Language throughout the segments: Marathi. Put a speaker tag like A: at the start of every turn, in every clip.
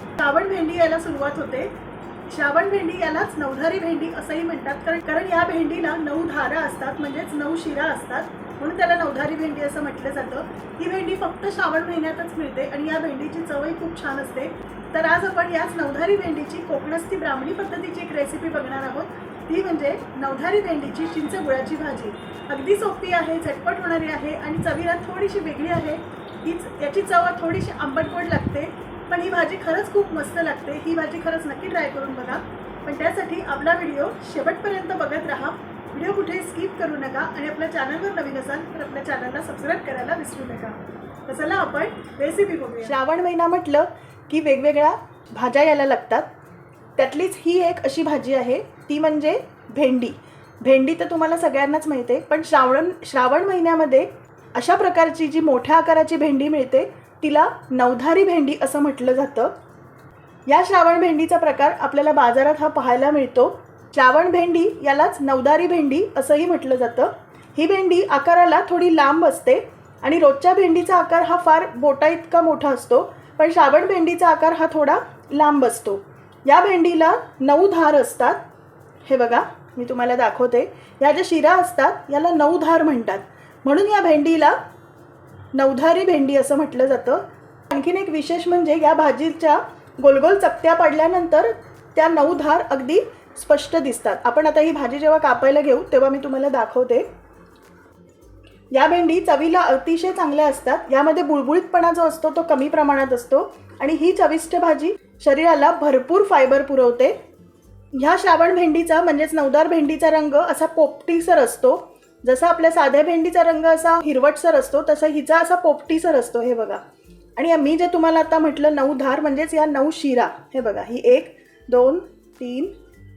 A: श्रावण भेंडी यायला सुरुवात होते. श्रावण भेंडी यालाच नवधारी भेंडी असंही म्हणतात. कारण कारण या भेंडीला नऊ धारा असतात म्हणजेच नऊ शिरा असतात. म्हणून त्याला नवधारी भेंडी असं म्हटलं जातं. ही भेंडी फक्त श्रावण महिन्यातच मिळते आणि या भेंडीची चवही खूप छान असते. तर आज आपण याच नवधारी भेंडीची कोकणस्थी ब्राह्मणी पद्धतीची एक रेसिपी बघणार आहोत. ती म्हणजे नवधारी भेंडीची चिंच गुळाची भाजी. अगदी सोपी आहे झटपट होणारी आहे आणि चवीला थोडीशी वेगळी आहे. हीच याची चव थोडीशी आंबटगोड लागते. पण ही भाजी खरंच खूप मस्त लागते. ही भाजी खरंच नक्की ट्राय करून बघा. पण त्यासाठी आपला व्हिडिओ शेवटपर्यंत बघत राहा. व्हिडिओ कुठे स्किप करू नका आणि आपल्या चॅनलवर नवीन असाल तर आपल्या चॅनलला सबस्क्राईब करायला विसरू नका. तर चला आपण रेसिपी बघूया. श्रावण महिना म्हटलं की वेगवेगळ्या भाज्या यायला लागतात. त्यातलीच ही एक अशी भाजी आहे ती म्हणजे भेंडी. भेंडी तर तुम्हाला सगळ्यांनाच माहिती आहे पण श्रावण श्रावण महिन्यामध्ये अशा प्रकारची जी मोठ्या आकाराची भेंडी मिळते तिला नवधारी भेंडी असं म्हटलं जातं. या श्रावण भेंडीचा प्रकार आपल्याला बाजारात हा पाहायला मिळतो. श्रावण भेंडी यालाच नवदारी भेंडी असंही म्हटलं जातं. ही भेंडी आकाराला थोडी लांब असते आणि रोजच्या भेंडीचा आकार हा फार बोटा इतका मोठा असतो पण श्रावण भेंडीचा आकार हा थोडा लांब असतो. या भेंडीला नऊ धार असतात. हे बघा मी तुम्हाला दाखवते. या ज्या शिरा असतात याला नऊ धार म्हणतात. म्हणून या भेंडीला नवधारी भेंडी असं म्हटलं जातं. आणखीन एक विशेष म्हणजे या भाजीच्या गोलगोल चपट्या पडल्यानंतर त्या नऊ धार अगदी स्पष्ट दिसतात. आपण आता ही भाजी जेव्हा कापायला घेऊ तेव्हा मी तुम्हाला दाखवते. या भेंडी चवीला अतिशय चांगल्या असतात. यामध्ये बुळबुळीतपणा जो असतो तो कमी प्रमाणात असतो आणि ही चविष्ट भाजी शरीराला भरपूर फायबर पुरवते. ह्या श्रावण भेंडीचा म्हणजेच नवदार भेंडीचा रंग असा पोपटीसर असतो. जसा आपल्या साध्या भेंडीचा रंग असा हिरवटसर असतो तसा हिचा असा पोपटीसर असतो हे बघा. आणि मी जे तुम्हाला आता म्हटलं नऊ धार म्हणजेच या नऊ शिरा हे बघा. ही एक दोन तीन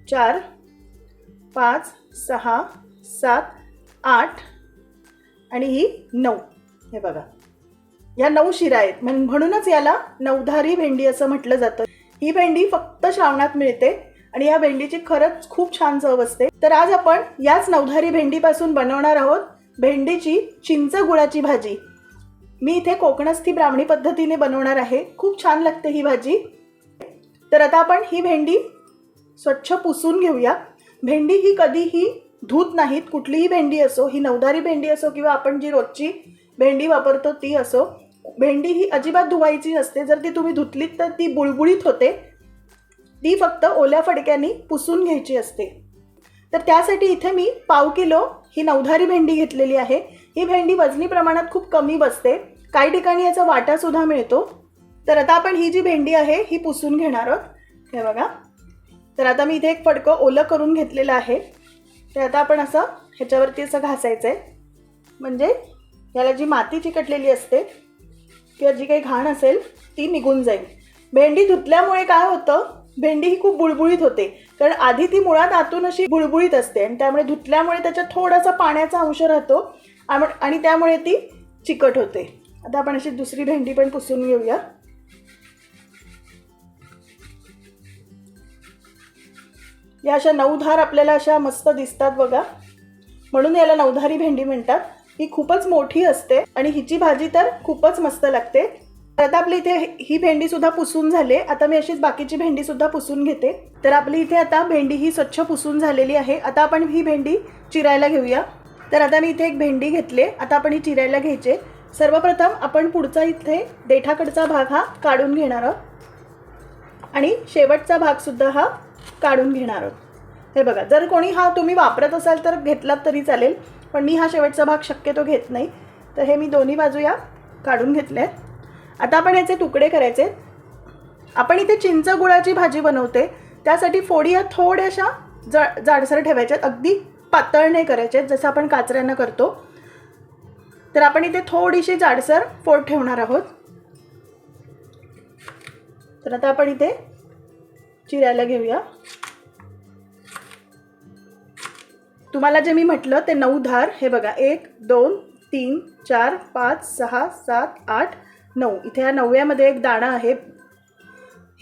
A: चार पाच सहा सात आठ आणि ही नऊ हे बघा. या नऊ शिरा आहेत. म्हणूनच याला नवधारी भेंडी असं म्हटलं जातं. ही भेंडी फक्त श्रावणात मिळते. आणि या भेंडीची खरंच खूप छान चव असते. तर आज आपण याच नवधारी भेंडीपासून बनवणार आहोत भेंडीची चिंच गुळाची भाजी. मी इथे कोकणस्थी ब्राह्मणी पद्धतीने बनवणार आहे. खूप छान लागते ही भाजी. तर आता आपण ही भेंडी स्वच्छ पुसून घेऊया. भेंडी ही कधीही धूत नाहीत. कुठलीही भेंडी असो ही नवदारी भेंडी असो किंवा आपण जी रोजची भेंडी वापरतो ती असो भेंडी ही अजिबात धुवायची नसते. जर ती तुम्ही धुतलीत तर ती बुळबुळीत होते. ती फक्त ओल्या फडक्यानी पुसून घ्यायची असते. तर त्यासाठी इथे मी पाव किलो ही नवधारी भेंडी घेतलेली आहे. ही भेंडी वजनी प्रमाणात खूप कमी बसते. काही ठिकाणी याचा वाटासुद्धा मिळतो. तर आता आपण ही जी भेंडी आहे ही पुसून घेणार आहोत. हे बघा. तर आता मी इथे एक फडकं ओलं करून घेतलेलं आहे. ते आता आपण असं ह्याच्यावरती असं घासायचं आहे म्हणजे याला जी माती चिकटलेली असते किंवा जी काही घाण असेल ती निघून जाईल. भेंडी धुतल्यामुळे काय होतं? भेंडी ही खूप बुळबुळीत होते. कारण आधी ती मुळात आतून अशी बुळबुळीत असते आणि त्यामुळे धुतल्यामुळे त्याच्यात थोडासा पाण्याचा अंश राहतो. आणि त्यामुळे ती चिकट होते. आता आपण अशी दुसरी भेंडी पण पुसून घेऊया. या अशा नऊधार आपल्याला अशा मस्त दिसतात बघा. म्हणून याला नवधारी भेंडी म्हणतात. ही खूपच मोठी असते आणि हिची भाजी तर खूपच मस्त लागते. आता आपली इथे ही भेंडी सुद्धा पुसून झाली आता मी अशीच बाकीची भेंडी सुद्धा पुसून घेते. तर आपली इथे आता भेंडी ही स्वच्छ पुसून झालेली आहे. आता आपण ही भेंडी चिरायला घेऊया. तर आता मी इथे एक भेंडी घेतले आता आपण ही चिरायला घ्यायचे सर्वप्रथम आपण पुढचा इथे देठाकडचा भाग हा काढून घेणार आहोत. आणि शेवटचा भाग सुद्धा हा काढून घेणार आहोत. हे बघा जर कोणी हा तुम्ही वापरत असाल तर घेतलात तरी चालेल. पण मी हा शेवटचा भाग शक्यतो घेत नाही. तर हे मी दोन्ही बाजू या काढून घेतले आहेत. आता आपण याचे तुकडे करायचे. आपण इथे चिंच गुळाची भाजी बनवते. त्यासाठी फोडी या थोड्याशा जा जाडसर ठेवायच्यात. अगदी पातळ नाही करायच्यात जसं आपण काचऱ्यांना करतो. तर आपण इथे थोडीशी जाडसर फोड ठेवणार आहोत. तर आता आपण इथे चिरायला घेऊया. तुम्हाला जे मी म्हटलं ते नऊ धार. हे बघा एक दोन तीन चार पाच सहा सात आठ नऊ. इथे या नवव्यामध्ये एक दाणा आहे.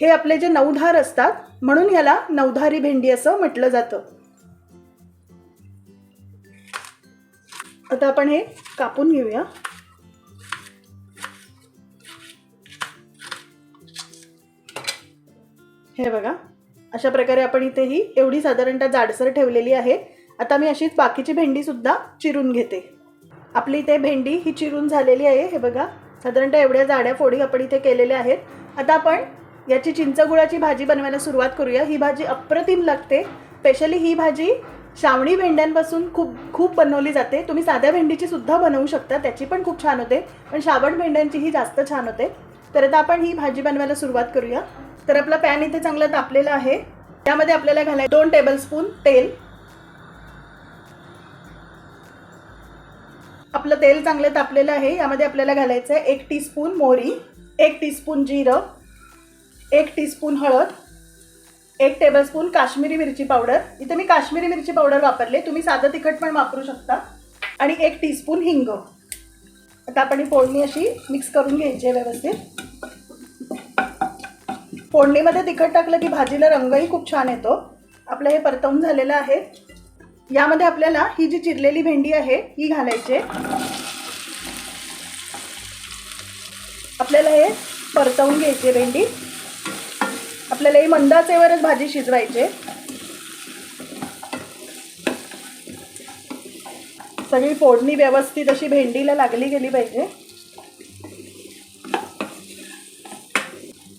A: हे आपले जे नऊधार असतात म्हणून याला नवधारी भेंडी असं म्हटलं जातं. आता आपण हे कापून घेऊया. हे बघा. अशा प्रकारे आपण इथे ही एवढी साधारणतः जाडसर ठेवलेली आहे. आता मी अशीच बाकीची भेंडी सुद्धा चिरून घेते. आपली इथे भेंडी ही चिरून झालेली आहे. हे बघा. साधारणतः एवढ्या जाड्या फोडी आपण इथे केलेल्या आहेत. आता आपण याची चिंचगुळाची भाजी बनवायला सुरुवात करूया. ही भाजी अप्रतिम लागते. स्पेशली ही भाजी श्रावणी भेंड्यांपासून खूप खूप बनवली जाते. तुम्ही साध्या भेंडीची सुद्धा बनवू शकता. त्याची पण खूप छान होते. पण श्रावण भेंड्यांची ही जास्त छान होते. तर आता आपण ही भाजी बनवायला सुरुवात करूया. तर आपला पॅन इथे चांगला तापलेला आहे. त्यामध्ये आपल्याला घालाय दोन टेबलस्पून तेल. आपलं तेल चांगलं तापलेलं आहे यामध्ये आपल्याला घालायचं आहे एक टीस्पून मोहरी एक टीस्पून जिरं एक टीस्पून हळद एक टेबलस्पून काश्मीरी मिरची पावडर इथे मी काश्मीरी मिरची पावडर वापरले तुम्ही साधं तिखट पण वापरू शकता. आणि एक टीस्पून हिंग. आता आपण ही फोडणी अशी मिक्स करून घ्यायची आहे व्यवस्थित. फोडणीमध्ये तिखट टाकलं की भाजीला रंगही खूप छान येतो. आपलं हे परतवून झालेलं आहे. यामध्ये आपल्याला ही जी चिरलेली भेंडी आहे ही घालायची आपल्याला हे परतवून घ्यायची आहे भेंडी. आपल्याला ही मंदाचेवरच भाजी शिजवायची सगळी फोडणी व्यवस्थित अशी भेंडीला लागली गेली पाहिजे.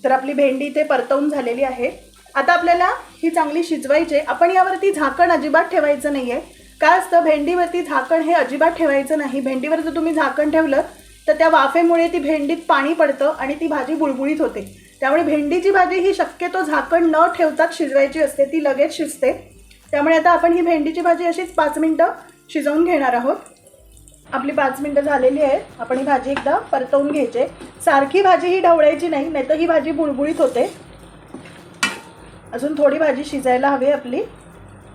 A: तर आपली भेंडी इथे परतवून झालेली आहे. आता आपल्याला ही चांगली शिजवायची आहे. आपण यावरती झाकण अजिबात ठेवायचं नाही आहे काय असतं भेंडीवरती झाकण हे अजिबात ठेवायचं नाही. भेंडीवर जर तुम्ही झाकण ठेवलं तर त्या वाफेमुळे ती भेंडीत पाणी पडतं आणि ती भाजी बुळबुळीत होते. त्यामुळे भेंडीची भाजी ही शक्यतो झाकण न ठेवताच शिजवायची असते. ती लगेच शिजते. त्यामुळे आता आपण ही भेंडीची भाजी अशीच पाच मिनटं शिजवून घेणार आहोत. आपली पाच मिनटं झालेली आहेत. आपण ही भाजी एकदा परतवून घ्यायची सारखी भाजी ही ढवळायची नाही नाहीतर ही भाजी बुळबुळीत होते. अजून थोडी भाजी शिजायला हवी आपली.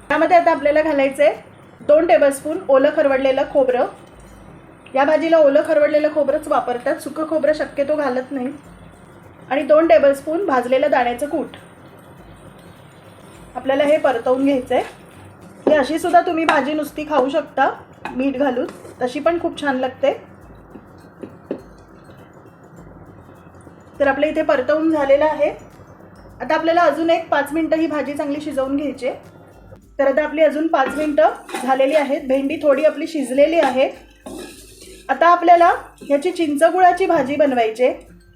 A: त्यामध्ये आता आपल्याला घालायचं आहे दोन टेबलस्पून ओलं खरवडलेलं खोबरं. या भाजीला ओलं खरवडलेलं खोबरंच वापरतात. सुकं खोबरं शक्यतो घालत नाही. आणि दोन टेबलस्पून भाजलेलं दाण्याचं कूट. आपल्याला हे परतवून घ्यायचं आहे ही अशीसुद्धा तुम्ही भाजी नुसती खाऊ शकता. मीठ घालून. तशी पण खूप छान लागते. तर आपल्या इथे परतवून झालेलं आहे. आता आपल्याला अजून एक पाच मिनटं ही भाजी चांगली शिजवून घ्यायची तर आता आपली अजून पाच मिनटं झालेली आहेत. भेंडी थोडी आपली शिजलेली आहे. आता आपल्याला ह्याची चिंचगुळाची भाजी बनवायची आहे.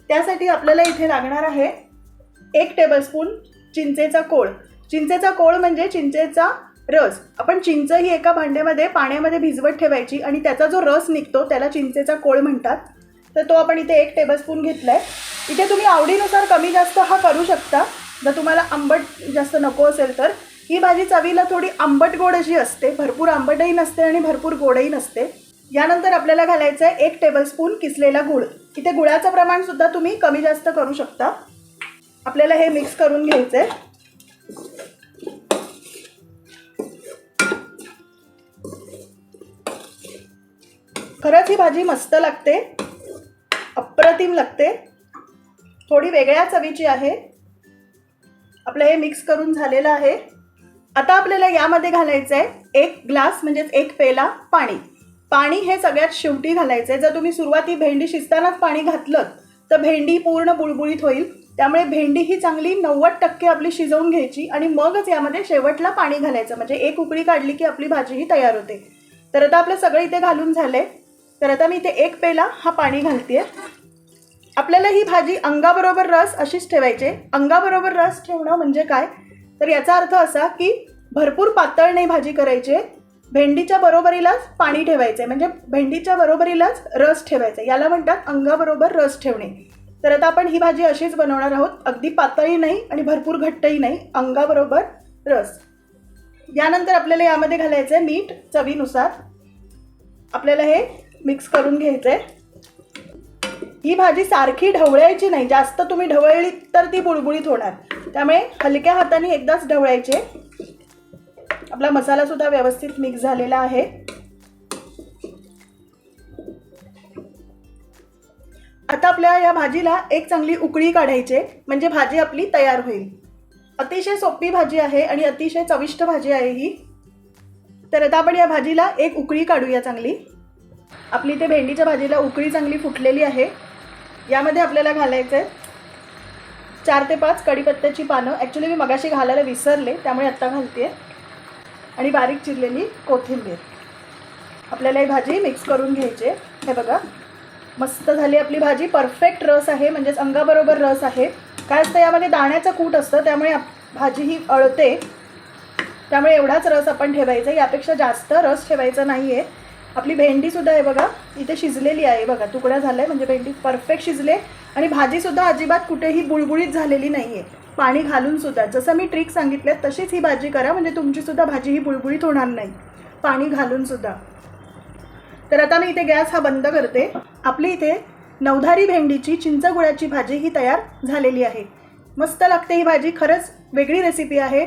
A: त्यासाठी आपल्याला इथे लागणार आहे एक टेबलस्पून चिंचेचा कोळ. चिंचेचा कोळ म्हणजे चिंचेचा रस. आपण चिंच ही एका भांड्यामध्ये पाण्यामध्ये भिजवत ठेवायची आणि त्याचा जो रस निघतो त्याला चिंचेचा कोळ म्हणतात. तर तो आपण इथे एक टेबलस्पून घेतला आहे इथे तुम्ही आवडीनुसार कमी जास्त हा करू शकता. जर तुम्हाला आंबट जास्त नको असेल तर. ही भाजी चवीला थोडी आंबट गोड अशी असते. भरपूर आंबटही नसते आणि भरपूर गोडही नसते. यानंतर आपल्याला घालायचं आहे एक टेबलस्पून किसलेला गुळ. इथे गुळाचं प्रमाणसुद्धा तुम्ही कमी जास्त करू शकता. आपल्याला हे मिक्स करून घ्यायचं आहे खरंच ही भाजी मस्त लागते. अप्रतिम लागते. थोडी वेगळ्या चवीची आहे. आपलं हे मिक्स करून झालेलं आहे. आता आपल्याला यामध्ये घालायचं आहे एक ग्लास म्हणजेच एक पेला पाणी. पाणी हे सगळ्यात शेवटी घालायचं आहे जर तुम्ही सुरुवाती भेंडी शिजतानाच पाणी घातलं तर भेंडी पूर्ण बुळबुळीत होईल. त्यामुळे भेंडी ही चांगली नव्वद टक्के आपली शिजवून घ्यायची आणि मगच यामध्ये शेवटला पाणी घालायचं. म्हणजे एक उकळी काढली की आपली भाजी ही तयार होते. तर आता आपलं सगळं इथे घालून झालंय. तर आता मी इथे एक पेला हा पाणी घालते आपल्याला ही भाजी अंगाबरोबर रस अशीच ठेवायची अंगाबरोबर रस ठेवणं म्हणजे काय? तर याचा अर्थ असा की भरपूर पातळ नाही भाजी करायची भेंडीच्या बरोबरीलाच पाणी ठेवायचं म्हणजे भेंडीच्या बरोबरीलाच रस ठेवायचा याला म्हणतात अंगाबरोबर रस ठेवणे. तर आता आपण ही भाजी अशीच बनवणार आहोत. अगदी पातळी नाही आणि भरपूर घट्टही नाही. अंगाबरोबर रस. यानंतर आपल्याला यामध्ये घालायचं आहे मीठ चवीनुसार. आपल्याला हे मिक्स करून घ्यायचं आहे ही भाजी सारखी ढवळायची नाही. जास्त तुम्ही ढवळली तर ती बुळबुळीत होणार. त्यामुळे हलक्या हाताने एकदाच ढवळायचे. आपला मसालासुद्धा व्यवस्थित मिक्स झालेला आहे. आता आपल्या या भाजीला एक चांगली उकळी काढायची म्हणजे भाजी आपली तयार होईल. अतिशय सोपी भाजी आहे आणि अतिशय चविष्ट भाजी आहे ही. तर आता आपण या भाजीला एक उकळी काढूया चांगली. आपली ते भेंडीच्या भाजीला उकळी चांगली फुटलेली आहे. यामध्ये आपल्याला घालायचं आहे चार ते पाच कढीपत्त्याची पानं. ॲक्च्युली मी मगाशी घालायला विसरले त्यामुळे आत्ता घालते आणि बारीक चिरलेली कोथिंबीर. आपल्याला ही भाजी मिक्स करून घ्यायची आहे. हे बघा. मस्त झाली आपली भाजी. परफेक्ट रस आहे म्हणजेच अंगाबरोबर रस आहे. काय असतं यामध्ये दाण्याचं कूट असतं त्यामुळे आप- भाजी ही अळते. त्यामुळे एवढाच रस आपण ठेवायचा यापेक्षा जास्त रस ठेवायचा नाही आहे आपली भेंडीसुद्धा आहे बघा इथे शिजलेली आहे बघा तुकड्या झाल्या म्हणजे भेंडी परफेक्ट शिजले. आणि भाजीसुद्धा अजिबात कुठेही बुळबुळीत झालेली नाही आहे पाणी घालून सुद्धा जसं मी ट्रिक सांगितलं तशीच ही भाजी करा म्हणजे तुमचीसुद्धा भाजी ही बुळबुळीत होणार नाही. पाणी घालून सुद्धा. तर आता मी इथे गॅस हा बंद करते. आपली इथे नवधारी भेंडीची चिंचगुळाची भाजी ही तयार झालेली आहे. मस्त लागते ही भाजी खरंच वेगळी रेसिपी आहे.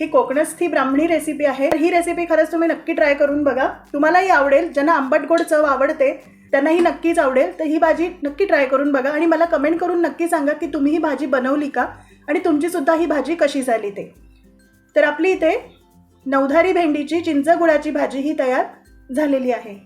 A: ही कोकणस्थी ब्राह्मणी रेसिपी आहे. ही रेसिपी खरंच तुम्ही नक्की ट्राय करून बघा. तुम्हालाही आवडेल ज्यांना आंबट गोड चव आवडते त्यांनाही नक्कीच आवडेल. तर ही भाजी नक्की ट्राय करून बघा आणि मला कमेंट करून नक्की सांगा की तुम्ही ही भाजी बनवली का आणि तुमचीसुद्धा ही भाजी कशी झाली ते. तर आपली इथे नवधारी भेंडीची चिंच गुळाची भाजी ही तयार झालेली आहे.